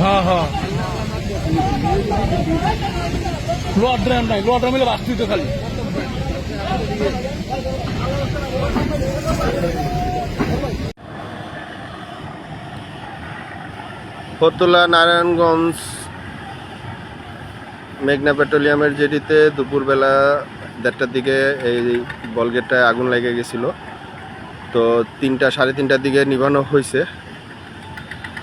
হ্যাঁ হ্যাঁ। ড্রাম নাই খালি। নারায়ণগঞ্জ মেঘনা পেট্রোলিয়ামের জেডিতে দুপুরবেলা দেড়টার দিকে এই বলগেটটায় আগুন লেগে গেছিল। তো তিনটা, সাড়ে তিনটার দিকে নিভানো হয়েছে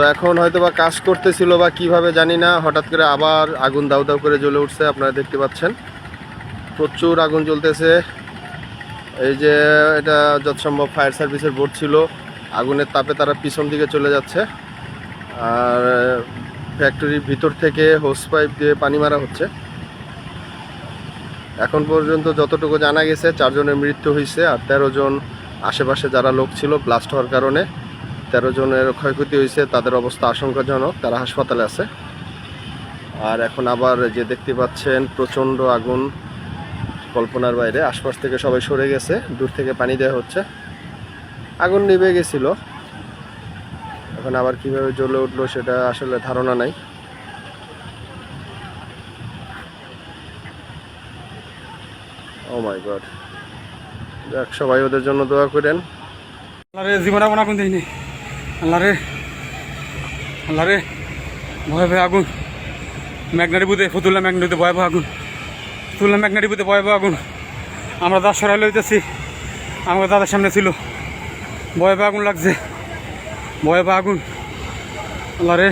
তো এখন হয়তো বা কাজ করতেছিল বা কীভাবে জানি না, হঠাৎ করে আবার আগুন দাউ দাউ করে জ্বলে উঠছে, আপনারা দেখতে পাচ্ছেন। প্রচুর আগুন জ্বলতেছে। এই যে এটা যৎসম্ভব ফায়ার সার্ভিসের বোর্ড ছিল, আগুনের তাপে তারা পিছন দিকে চলে যাচ্ছে। আর ফ্যাক্টরির ভিতর থেকে হোস পাইপ দিয়ে পানি মারা হচ্ছে। এখন পর্যন্ত যতটুকু জানা গেছে, চারজনের মৃত্যু হয়েছে আর তেরো জন আশেপাশে যারা লোক ছিল, ব্লাস্ট হওয়ার কারণে। তেরো জনের ক্ষয়ক্ষতি হয়েছে, তাদের অবস্থা আশঙ্কাজনক, তারা হাসপাতালে আছে। আর এখন আবার যে দেখতে পাচ্ছেন, প্রচণ্ড আগুন কল্পনার বাইরে, আশপাশ থেকে সবাই সরে গেছে, দূর থেকে পানি দেওয়া হচ্ছে। আগুন নিভে গেছিল। এখন আবার কীভাবে জ্বলে উঠল সেটা আসলে ধারণা নাই। ও মাই গড যাক, সবাই ওদের জন্য দোয়া করেন। আল্লাহ রে আল্লাহ রে ভয় ভয় আগুন। ম্যাগনারি বুধে ফতুল্লা ম্যাগনারিতে ভয় ভয় আগুন। ফতুল্লা ম্যাগনারি বুধে ভয় ভয় আগুন। আমরা দাস সরাই লইতেছি আমরা দাদার সামনে ছিল। ভয় ভয় আগুন লাগছে, ভয় ভয় আগুন। আল্লাহ রে